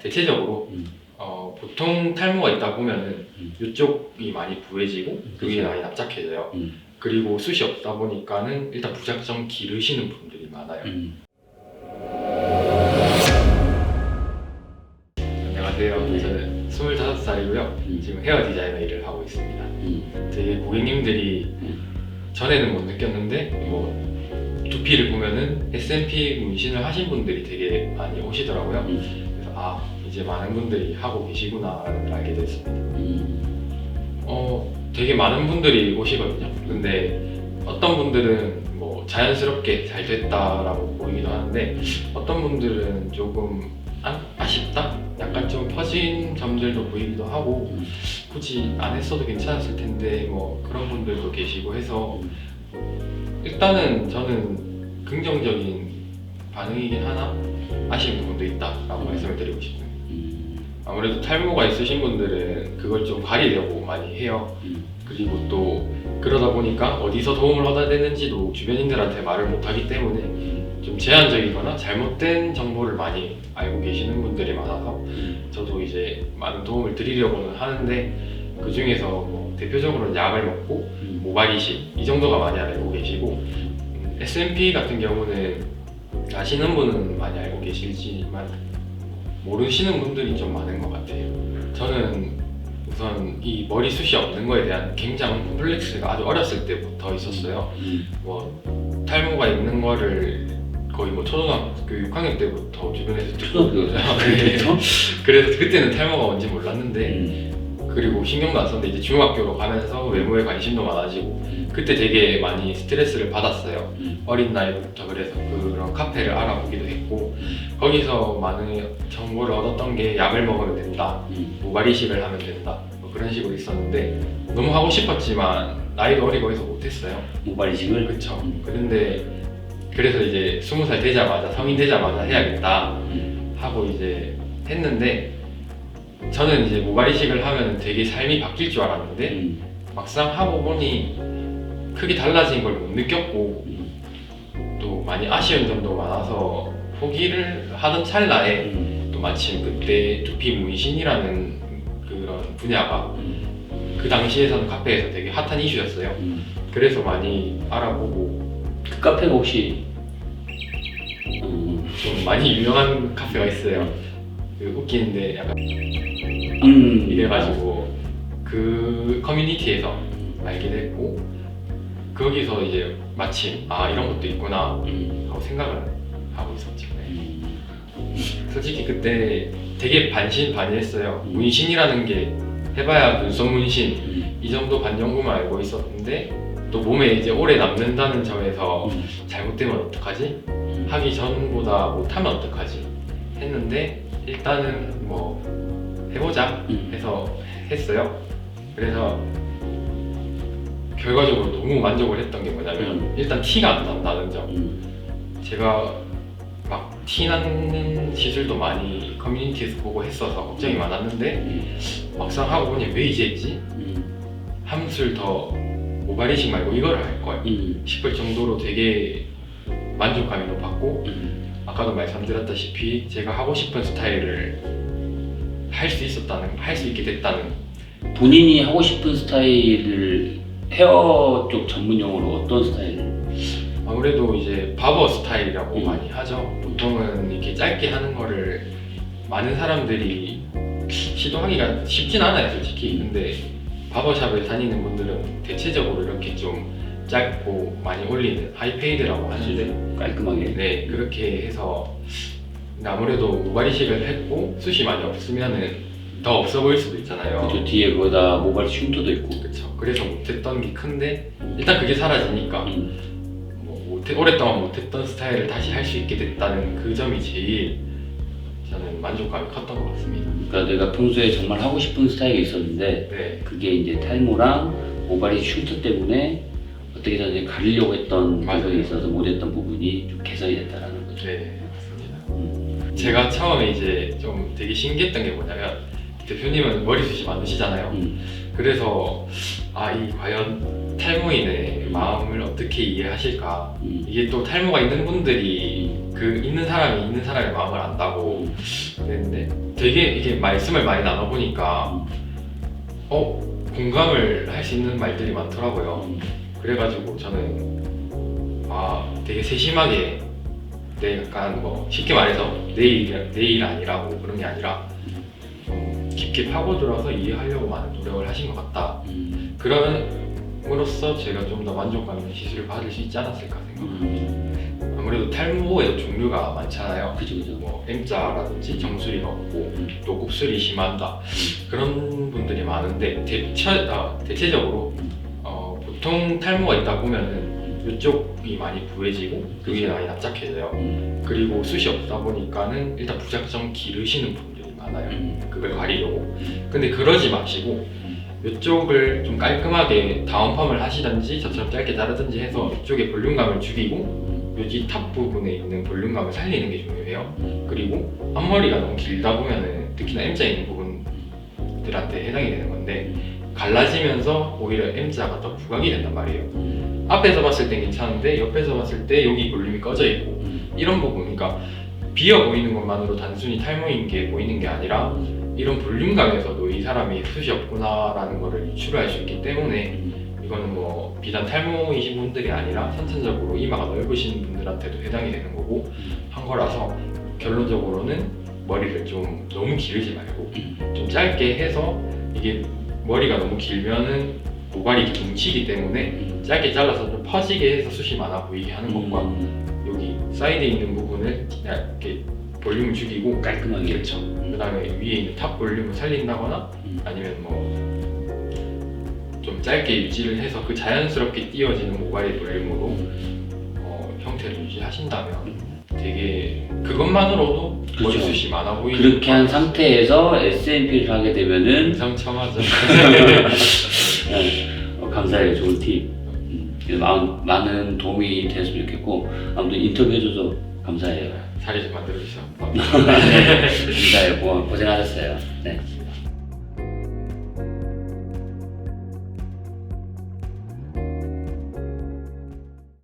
대체적으로 음. 어, 보통 탈모가 있다 보면은 음. 이쪽이 많이 부해지고 여기 그쵸. 많이 납작해져요. 음. 그리고 숱이 없다 보니까는 일단 무작정 기르시는 분들이 많아요. 음. 안녕하세요. 네. 저는 25살이고요. 음. 지금 헤어 디자이너 일을 하고 있습니다. 음. 되게 고객님들이 음. 전에는 못 느꼈는데 뭐 두피를 보면은 S&P 문신을 하신 분들이 되게 많이 오시더라고요. 음. 아 이제 많은 분들이 하고 계시구나라는 걸 알게 됐습니다. 음. 어 되게 많은 분들이 오시거든요. 근데 어떤 분들은 뭐 자연스럽게 잘 됐다라고 보이기도 하는데 어떤 분들은 조금 아, 아쉽다? 약간 좀 퍼진 점들도 보이기도 하고 음. 굳이 안 했어도 괜찮았을 텐데 뭐 그런 분들도 계시고 해서 음. 일단은 저는 긍정적인 반응이긴 하나 아쉬운 부분도 있다라고 말씀을 드리고 싶어요. 음. 아무래도 탈모가 있으신 분들은 그걸 좀 가리려고 많이 해요. 음. 그리고 또 그러다 보니까 어디서 도움을 얻어야 되는지도 주변인들한테 말을 못하기 때문에 좀 제한적이거나 잘못된 정보를 많이 알고 계시는 분들이 많아서 음. 저도 이제 많은 도움을 드리려고는 하는데 그 중에서 뭐 대표적으로 약을 먹고 음. 모발 이식 이 정도가 많이 알고 계시고 음, S&P 같은 경우는 아시는 분은 많이 알고 계실지만 모르시는 분들이 좀 많은 것 같아요. 저는 우선 이 머리숱이 없는 거에 대한 굉장한 콤플렉스가 아주 어렸을 때부터 있었어요. 음. 뭐 탈모가 있는 거를 거의 뭐 초등학교 6학년 때부터 주변에서 듣고 초등학교 네. 그래서 그때는 탈모가 뭔지 몰랐는데 음. 그리고 신경도 안 썼는데 이제 중학교로 가면서 외모에 관심도 많아지고 그때 되게 많이 스트레스를 받았어요. 음. 어린 나이부터 그래서 그런 카페를 알아보기도 했고 거기서 많은 정보를 얻었던 게 약을 먹으면 된다, 음. 모발 이식을 하면 된다 뭐 그런 식으로 있었는데 너무 하고 싶었지만 나이도 어리고 해서 못했어요. 모발 이식을 그렇죠. 음. 그런데 그래서 이제 스무 살 되자마자 성인 되자마자 해야겠다 음. 하고 이제 했는데 저는 이제 모발 이식을 하면 되게 삶이 바뀔 줄 알았는데 음. 막상 하고 보니 크게 달라진 걸 못 느꼈고 음. 또 많이 아쉬운 점도 많아서 포기를 하던 찰나에 음. 또 마침 그때 두피 문신이라는 그런 분야가 음. 그 당시에서는 카페에서 되게 핫한 이슈였어요. 음. 그래서 많이 알아보고 그 카페가 혹시 음. 좀 많이 유명한 카페가 있어요. 그 웃기는데 약간 음. 이래가지고 그 커뮤니티에서 알게 됐고 거기서 이제 마침 아 이런 것도 있구나 음. 하고 생각을 하고 있었죠. 네. 음. 솔직히 그때 되게 반신반의했어요. 음. 문신이라는 게 해봐야 눈썹 문신 음. 이 정도 반 정도만 알고 있었는데 또 몸에 이제 오래 남는다는 점에서 음. 잘못되면 어떡하지? 음. 하기 전보다 못하면 어떡하지? 했는데 일단은 뭐 해보자 음. 해서 했어요. 그래서 결과적으로 너무 만족을 했던 게 뭐냐면 음. 일단 티가 안 난다는 점. 음. 제가 막 티 나는 시술도 많이 커뮤니티에서 보고 했어서 걱정이 많았는데 음. 막상 하고 보니 왜 이제 했지? 음. 함술 더 모발 이식 말고 이걸 할 걸. 음. 싶을 정도로 되게 만족감이 높았고 음. 아까도 말씀드렸다시피 제가 하고 싶은 스타일을 할 수 있었다는 할 수 있게 됐다는 본인이 하고 싶은 스타일을 헤어 쪽 전문 용어로 어떤 스타일을? 아무래도 이제 바버 스타일이라고 음. 많이 하죠 보통은 이렇게 짧게 하는 거를 많은 사람들이 시도하기가 쉽진 않아요 솔직히 근데 바버샵을 다니는 분들은 대체적으로 이렇게 좀 짧고 많이 올리는 하이페이드라고 하는데 깔끔하게. 네 그렇게 해서 아무래도 모발 이식을 했고 숱이 많이 없으면은 더 없어 보일 수도 있잖아요. 그죠 뒤에 거기다 모발 흉터도 있고. 그렇죠. 그래서 못했던 게 큰데 일단 그게 사라지니까 음. 뭐 못해, 오랫동안 못했던 스타일을 다시 할 수 있게 됐다는 그 점이 제일 저는 만족감이 컸던 것 같습니다. 그러니까 내가 평소에 정말 하고 싶은 스타일이 있었는데 네, 그게 이제 탈모랑 모발이 흉터 때문에 어떻게든 이제 가리려고 했던 맞아요. 부분이 있어서 못했던 부분이 좀 개선이 됐다라는 거죠. 네 맞습니다. 음. 제가 처음에 이제 좀 되게 신기했던 게 뭐냐면 대표님은 머리숱이 많으시잖아요. 음. 그래서 아 이 과연 탈모인의 마음을 어떻게 이해하실까 음. 이게 또 탈모가 있는 분들이 그 있는 사람이 있는 사람의 마음을 안다고 그랬는데 되게 이게 말씀을 많이 나눠보니까 어 공감을 할 수 있는 말들이 많더라고요. 그래가지고 저는 아 되게 세심하게 내 약간 뭐 쉽게 말해서 내일 내일 아니라고 그런 게 아니라 좀 깊게 파고들어서 이해하려고 많은 노력을 하신 것 같다. 음, 그럼으로써 제가 좀 더 만족감 있는 시술을 받을 수 있지 않았을까 생각합니다. 음, 아무래도 탈모에도 종류가 많잖아요. 그죠 그죠. 뭐 M자라든지 정수리가 없고 음. 또 곱슬이 심한다 그런 분들이 많은데 대체, 아, 대체적으로 어, 보통 탈모가 있다 보면은 이쪽이 많이 부해지고 여기 많이 납작해져요. 음, 그리고 숱이 없다 보니까는 일단 부작정 기르시는 분들이 많아요. 음, 그걸 가리려고. 근데 그러지 마시고 이쪽을 좀 깔끔하게 다운펌을 하시든지 저처럼 짧게 자르든지 해서 이쪽에 볼륨감을 죽이고 음, 여기 탑 부분에 있는 볼륨감을 살리는 게 중요해요. 음, 그리고 앞머리가 너무 길다 보면은 특히나 M자 있는 부분들한테 해당이 되는 건데 갈라지면서 오히려 M자가 더 부각이 된단 말이에요. 음, 앞에서 봤을 땐 괜찮은데 옆에서 봤을 때 여기 볼륨이 꺼져 있고. 음, 이런 부분, 그러니까 비어 보이는 것만으로 단순히 탈모인 게 보이는 게 아니라 이런 볼륨감에서도 이 사람이 숱이 없구나라는 거를 유추할 수 있기 때문에 음, 이거는 뭐 비단 탈모이신 분들이 아니라 선천적으로 이마가 넓으신 분들한테도 해당이 되는 거고 한 거라서 결론적으로는 머리를 좀 너무 기르지 말고 음, 좀 짧게 해서 이게 머리가 너무 길면은 모발이 뭉치기 때문에 음, 짧게 잘라서 좀 퍼지게 해서 숱이 많아 보이게 하는 것과 음, 여기 사이드에 있는 부분을 그냥 이렇게 볼륨을 죽이고 깔끔하게. 그렇죠. 그 다음에 위에 있는 탑 볼륨을 살린다거나 음, 아니면 뭐 좀 짧게 유지를 해서 그 자연스럽게 띄어지는 모발의 볼륨으로 어, 형태를 유지하신다면 되게 그것만으로도 그렇죠. 머리숱이 많아 보이는 그렇게 한 상태에서 S&P를 하게 되면은 상청하죠. 네, 어, 감사해요. 좋은 팁. 음, 많은, 많은 도움이 됐으면 좋겠고 아무튼 인터뷰해줘서 감사해요. 자리 좀 만들어 주세요. 감사해요. 고- 고생하셨어요. 네.